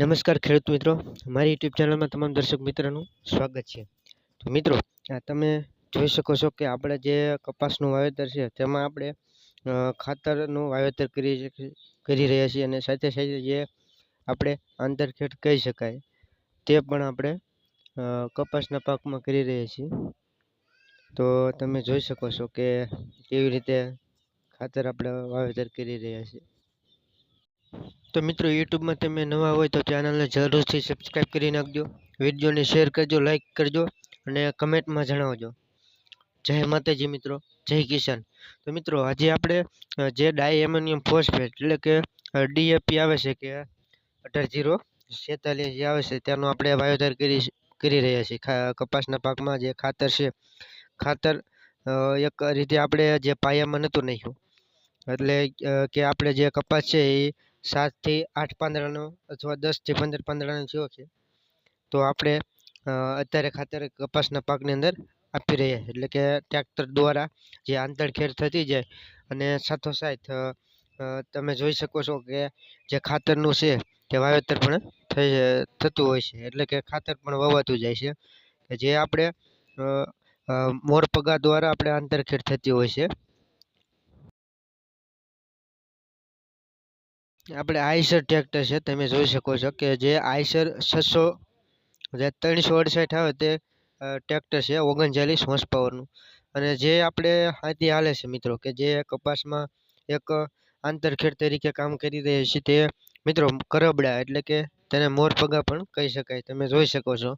નમસ્કાર ખેડૂત મિત્રો, મારી યુટ્યુબ ચેનલમાં તમામ દર્શક મિત્રોનું સ્વાગત છે. તો મિત્રો તમે જોઈ શકો છો કે આપણે જે કપાસનું વાવેતર છે, તેમાં આપણે ખાતરનું વાવેતર કરી કરી રહ્યા છીએ અને સાથે સાથે જે આપણે આંતરખેડ કહી શકાય, તે પણ આપણે કપાસના પાકમાં કરી રહ્યા છીએ. તો તમે જોઈ શકો છો કે કેવી રીતે ખાતર આપણે વાવેતર કરી રહ્યા છીએ. તો મિત્રો, યુટ્યુબમાં તમે નવા હોય તો ચેનલને જરૂરથી સબસ્ક્રાઈબ કરી નાખજો. વિડીયોને શેર કરજો લાઇક કરજો અને કમેન્ટમાં જણાવજો. જય માતાજી મિત્રો, જય કિસાન. તો મિત્રો, આજે આપણે જે ડાય એમોનિયમ ફોસ્ફેટ એટલે કે ડીએપી આવે છે કે અઢાર જીરો છેતાલીસ જે આવે છે તેનું આપણે વાવેતર કરી કરી રહ્યા છીએ. કપાસના પાકમાં જે ખાતર છે, ખાતર એક રીતે આપણે જે પાયામાં નહોતું નાખ્યું. એટલે કે આપણે જે કપાસ છે એ સાતથી આઠ પાંદડાનો અથવા દસથી પંદર પાંદડાનો થયો છે. તો આપણે અત્યારે ખાતર કપાસના પાકની અંદર આપી રહ્યા એટલે કે ટ્રેક્ટર દ્વારા જે આંતરખેડ થતી જાય અને સાથોસાથ તમે જોઈ શકો છો કે જે ખાતરનું છે તે વાવેતર પણ થઈ, થતું હોય છે. એટલે કે ખાતર પણ વવાતું જાય છે. જે આપણે મોરપગા દ્વારા આપણે આંતરખેડ થતી હોય છે. આપણે આઈસર ટ્રેક્ટર છે, તમે જોઈ શકો છો કે જે આઈસર છસો જે ત્રણસો અડસઠ આવે તે ટ્રેક્ટર છે, ઓગણચાલીસ હોર્સ પાવરનું અને જે આપણે હાથી હાલે છે મિત્રો, કે જે કપાસમાં એક આંતરખેડ તરીકે કામ કરી રહી છે તે મિત્રો કરબડા, એટલે કે તેને મોરપગા પણ કહી શકાય. તમે જોઈ શકો છો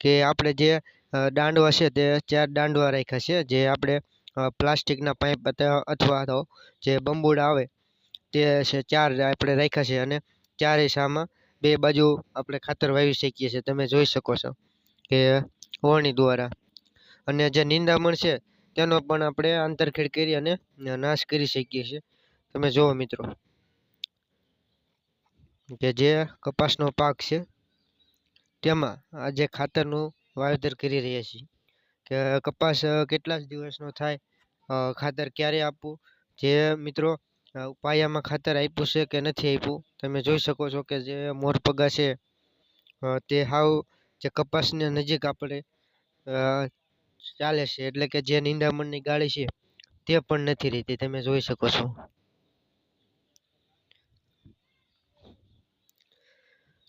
કે આપણે જે દાંડવા છે તે ચાર દાંડવા રાખ્યા છે, જે આપણે પ્લાસ્ટિકના પાઇપ અથવા તો જે બંબુડા આવે તે છે, ચાર આપણે રાખ્યા છે અને ચારે સામાં બે બાજુ આપણે ખાતર વાવી શકીએ છીએ. તમે જોઈ શકો છો કે ઓળણી દ્વારા. અને જે નિંદામણ છે, તેનો પણ આપણે આંતરખેડ કરી અને નાશ કરી શકીએ છીએ. તમે જુઓ મિત્રો કે જે કપાસનો પાક છે, તેમાં આજે ખાતરનું વાવેતર કરી રહ્યા છીએ. કે કપાસ કેટલા દિવસનો થાય ખાતર ક્યારે આપવું? જે મિત્રો પાયામાં ખાતર આપ્યું છે કે નથી આપ્યું? તમે જોઈ શકો છો કે જે મોરપગા છે તે હાવ જે કપાસની નજીક આપણે ચાલે છે. એટલે કે જે નિંદામણની ગાળી છે, તે પણ નથી રહેતી. તમે જોઈ શકો છો.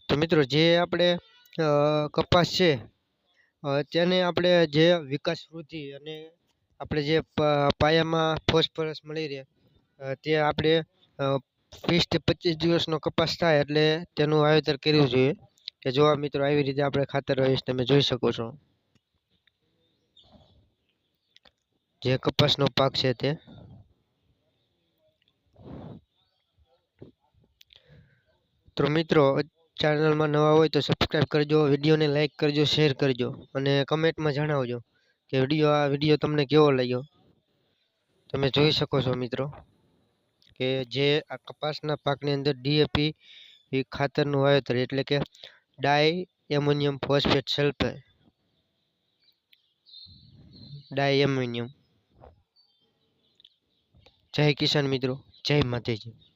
તો મિત્રો જે આપણે કપાસ છે તેને આપણે જે વિકાસ વૃદ્ધિ અને આપણે જે પાયામાં ફોસ્ફરસ મળી રહે તે આપણે વીસથી પચીસ દિવસનો કપાસ થાય એટલે તેનું વાવેતર કરવું જોઈએ. કે જોવા મિત્રો આવી રીતે આપણે ખાતર વાવીશ તમે જોઈ શકો છો. જે કપાસનો પાક છે તે. તો મિત્રો, ચેનલમાં નવા હોય તો સબસ્ક્રાઈબ કરજો, વિડીયોને લાઇક કરજો, શેર કરજો, અને કમેન્ટમાં જણાવજો કે વીડિયો, આ વીડિયો તમને કેવો લાગ્યો? તમે જોઈ શકો છો મિત્રો. કે જે કપાસના પાકની અંદર ડીએપી ખાતરનું વાવેતર એટલે કે ડાય એમોનિયમ ફોસ્ફેટ સલ્ફર ડાય એમોનિયમ જય કિસાન મિત્રો, જય માતાજી.